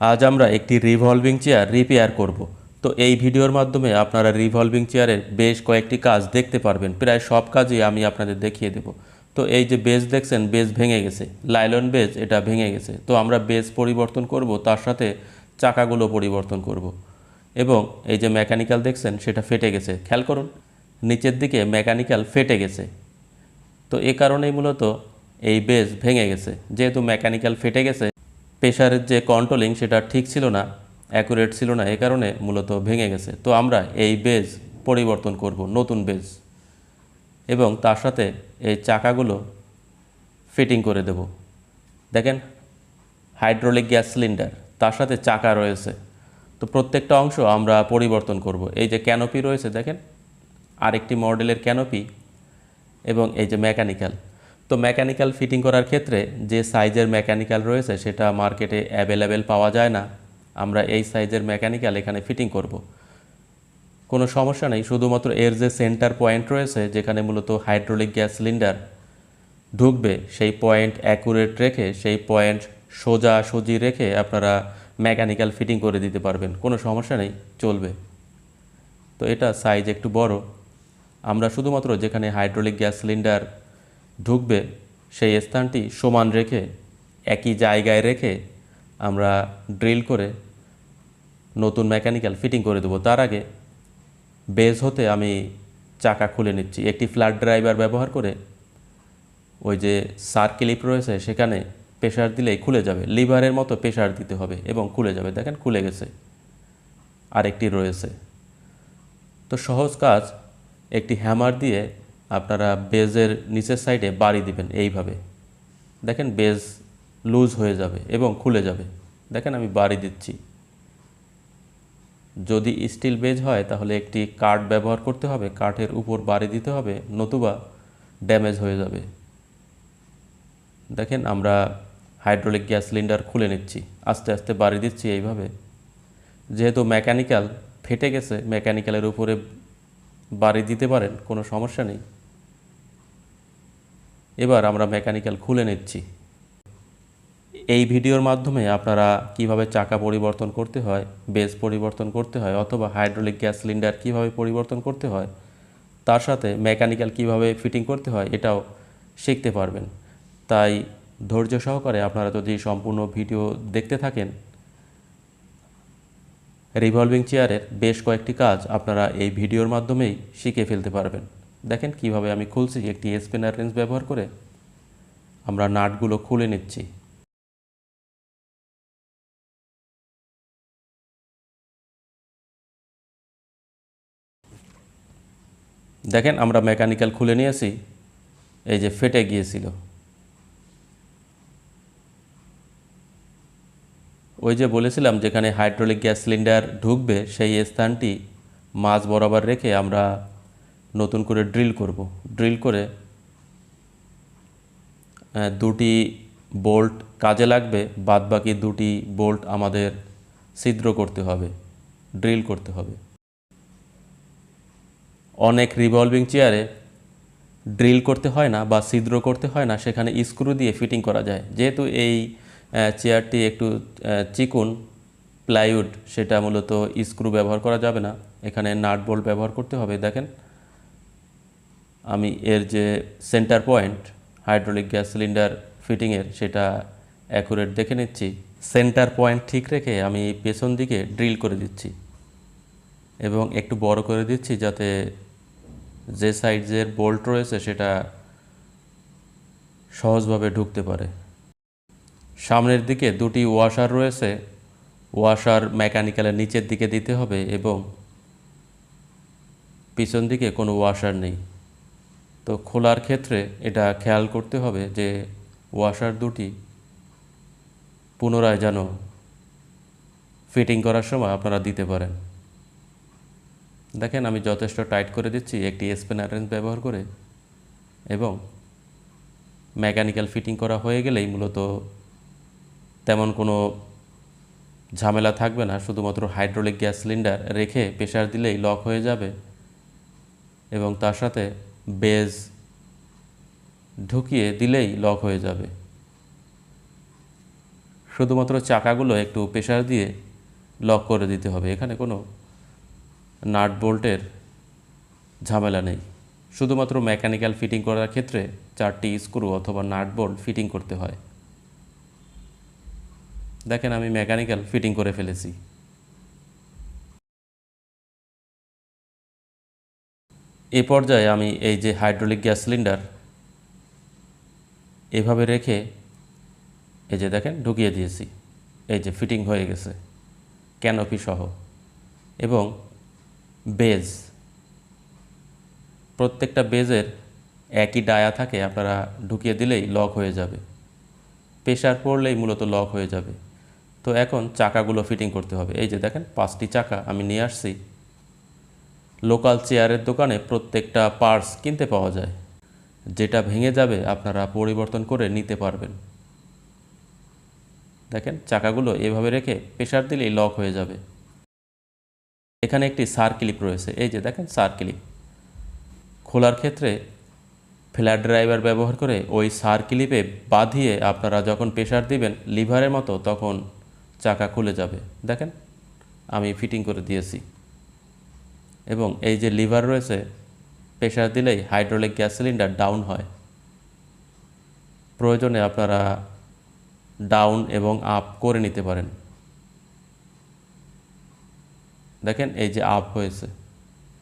আজ আমরা একটি রিভলভিং চেয়ার রিপেয়ার করব। তো এই ভিডিওর মাধ্যমে আপনারা রিভলভিং চেয়ারের বেশ কয়েকটি কাজ দেখতে পারবেন। প্রায় সব কাজই আমি আপনাদের দেখিয়ে দেব। তো এই যে বেজ দেখছেন বেজ ভেঙে গেছে। লাইলন বেজ এটা ভেঙে গেছে। তো আমরা বেজ পরিবর্তন করব, তার সাথে চাকাগুলো পরিবর্তন করব। এবং এই যে মেকানিক্যাল দেখছেন, সেটা ফেটে গেছে। খেয়াল করুন, নিচের দিকে মেকানিক্যাল ফেটে গেছে। তো এ কারণেই মূলত এই বেজ ভেঙে গেছে। যেহেতু মেকানিক্যাল ফেটে গেছে প্রেশারের যে কন্ট্রোলিং সেটা ঠিক ছিল না অ্যাকুরেট ছিল না, এ কারণে মূলত ভেঙে গেছে। তো আমরা এই বেজ পরিবর্তন করব, নতুন বেজ এবং তার সাথে এই চাকাগুলো ফিটিং করে দেব। দেখেন হাইড্রোলিক গ্যাস সিলিন্ডার তার সাথে চাকা রয়েছে। তো প্রত্যেকটা অংশ আমরা পরিবর্তন করব। এই যে ক্যানোপি রয়েছে, দেখেন, আরেকটি মডেলের ক্যানোপি এবং এই যে মেকানিক্যাল তো মেকানিক্যাল ফিটিং করার ক্ষেত্রে যে সাইজের মেকানিক্যাল রয়েছে, সেটা মার্কেটে অ্যাভেলেবেল পাওয়া যায় না। আমরা এই সাইজের মেকানিক্যাল এখানে ফিটিং করব। কোনো সমস্যা নেই, শুধুমাত্র এর যে সেন্টার পয়েন্ট রয়েছে, যেখানে মূলত হাইড্রোলিক গ্যাস সিলিন্ডার ঢুকবে, সেই পয়েন্ট অ্যাকুরেট রেখে, সেই পয়েন্ট সোজা সুজি রেখে আপনারা মেকানিক্যাল ফিটিং করে দিতে পারবেন। কোনো সমস্যা নেই, চলবে। তো এটা সাইজ একটু বড়। আমরা শুধুমাত্র যেখানে হাইড্রোলিক গ্যাস সিলিন্ডার ঢুকবে, সেই স্থানটি সমান রেখে, একই জায়গায় রেখে আমরা ড্রিল করে নতুন মেকানিক্যাল ফিটিং করে দেবো। তার আগে বেজ হতে আমি চাকা খুলে নিচ্ছি। একটি ফ্ল্যাট ড্রাইভার ব্যবহার করে ওই যে সার ক্লিপ রয়েছে, সেখানে প্রেশার দিলেই খুলে যাবে। লিভারের মতো প্রেশার দিতে হবে এবং খুলে যাবে। দেখেন, খুলে গেছে। আরেকটি রয়েছে। তো সহজ কাজ, একটি হ্যামার দিয়ে আপনারা বেজের নিচের সাইডে বাড়ি দিবেন এইভাবে। দেখেন বেজ লুজ হয়ে যাবে এবং খুলে যাবে। দেখেন আমি বাড়ি দিচ্ছি। যদি স্টিল বেজ হয়, তাহলে একটি কাঠ ব্যবহার করতে হবে। কাঠের উপর বাড়ি দিতে হবে, নতুবা ড্যামেজ হয়ে যাবে। দেখেন আমরা হাইড্রোলিক গ্যাস সিলিন্ডার খুলে নিচ্ছি। আস্তে আস্তে বাড়ি দিচ্ছি এইভাবে। যেহেতু মেকানিক্যাল ফেটে গেছে মেকানিক্যালের উপরে বাড়ি দিতে পারেন, কোনো সমস্যা নেই। এবার আমরা মেকানিক্যাল খুলে নিচ্ছি। এই ভিডিওর মাধ্যমে আপনারা কীভাবে চাকা পরিবর্তন করতে হয়, বেস পরিবর্তন করতে হয়, অথবা হাইড্রোলিক গ্যাস সিলিন্ডার কীভাবে পরিবর্তন করতে হয়, তার সাথে মেকানিক্যাল কীভাবে ফিটিং করতে হয়, এটাও শিখতে পারবেন। তাই ধৈর্য সহকারে আপনারা যদি সম্পূর্ণ ভিডিও দেখতে থাকেন, রিভলভিং চেয়ারের বেশ কয়েকটি কাজ আপনারা এই ভিডিওর মাধ্যমেই শিখে ফেলতে পারবেন। দেখেন কীভাবে আমি খুলছি, একটি স্পেনার রেঞ্জ ব্যবহার করে আমরা নাটগুলো খুলে নিচ্ছি। দেখেন আমরা মেকানিক্যাল খুলে নিয়েছি, এই যে ফেটে গিয়েছিল। ওই যে বলেছিলাম যেখানে হাইড্রোলিক গ্যাস সিলিন্ডার ঢুকবে, সেই স্থানটি মাছ বরাবর রেখে আমরা নতুন করে ড্রিল করব। ড্রিল করে দুটি বোল্ট কাজে লাগবে, বাদবাকি দুটি বোল্ট আমাদের ছিদ্র করতে হবে, ড্রিল করতে হবে। অনেক রিভলভিং চেয়ারে ড্রিল করতে হয় না বা ছিদ্র করতে হয় না, সেখানে স্ক্রু দিয়ে ফিটিং করা যায়। যেহেতু এই চেয়ারটি একটু চিকুন প্লাইউড, সেটা মূলত স্ক্রু ব্যবহার করা যাবে না। এখানে নাট বোল্ট ব্যবহার করতে হবে, দেখেন। আমি এর যে centre point hydraulic gas cylinder ফিটিংয়ের সেটা অ্যাকুরেট দেখে নিচ্ছি। সেন্টার পয়েন্ট ঠিক রেখে আমি পেছন দিকে ড্রিল করে দিচ্ছি। এবং একটু বড় করে দিচ্ছি যাতে যে সাইজের বোল্ট রয়েছে সেটা সহজভাবে ঢুকতে পারে। সামনের দিকে দুটি ওয়াশার রয়েছে। ওয়াশার মেকানিক্যালের নিচের দিকে দিতে হবে এবং পিছন দিকে কোনো ওয়াশার নেই। তো খোলার ক্ষেত্রে এটা খেয়াল করতে হবে যে ওয়াশার দুটি পুনরায় যেন ফিটিং করার সময় আপনারা দিতে পারেন। দেখেন আমি যথেষ্ট টাইট করে দিচ্ছি, একটি স্পেনার রেঞ্জ ব্যবহার করে, এবং মেকানিক্যাল ফিটিং করা হয়ে গেলেই মূলত তেমন কোনো ঝামেলা থাকবে না, শুধুমাত্র হাইড্রোলিক গ্যাস সিলিন্ডার রেখে প্রেশার দিলেই লক হয়ে যাবে, এবং তার সাথে বেজ ঢুকিয়ে দিলেই লক হয়ে যাবে। শুধুমাত্র চাকাগুলো একটু প্রেশার দিয়ে লক করে দিতে হবে। এখানে কোনো নাট বোল্টের ঝামেলা নেই। শুধুমাত্র মেকানিক্যাল ফিটিং করার ক্ষেত্রে চারটি স্ক্রু অথবা নাট বোল্ট ফিটিং করতে হয়। দেখেন আমি মেকানিক্যাল ফিটিং করে ফেলেছি। এ পর্যায়ে আমি এই যে হাইড্রোলিক গ্যাস সিলিন্ডার এভাবে রেখে এই যে দেখেন ঢুকিয়ে দিয়েছি। এই যে ফিটিং হয়ে গেছে, ক্যানোপি সহ। এবং বেজ, প্রত্যেকটা বেজের একই ডায়া থাকে, আপনারা ঢুকিয়ে দিলেই লক হয়ে যাবে। প্রেশার পড়লেই মূলত লক হয়ে যাবে। তো এখন চাকাগুলো ফিটিং করতে হবে। এই যে দেখেন, পাঁচটি চাকা আমি নিয়ে আসছি। লোকাল চেয়ারের দোকানে প্রত্যেকটা পার্স কিনতে পাওয়া যায়। যেটা ভেঙে যাবে আপনারা পরিবর্তন করে নিতে পারবেন। দেখেন, চাকাগুলো এভাবে রেখে প্রেশার দিলেই লক হয়ে যাবে। এখানে একটি সার ক্লিপ রয়েছে। এই যে দেখেন সার ক্লিপ খোলার ক্ষেত্রে ফ্ল্যাট ড্রাইভার ব্যবহার করে ওই সার ক্লিপে বাঁধিয়ে আপনারা যখন প্রেশার দিবেন লিভারের মতো, তখন চাকা খুলে যাবে। দেখেন, আমি ফিটিং করে দিয়েছি। এবং এই যে লিভার রয়েছে, প্রেশার দিলেই হাইড্রোলিক গ্যাস সিলিন্ডার ডাউন হয়। প্রয়োজনে আপনারা ডাউন এবং আপ করে নিতে পারেন। দেখেন এই যে আপ হয়েছে।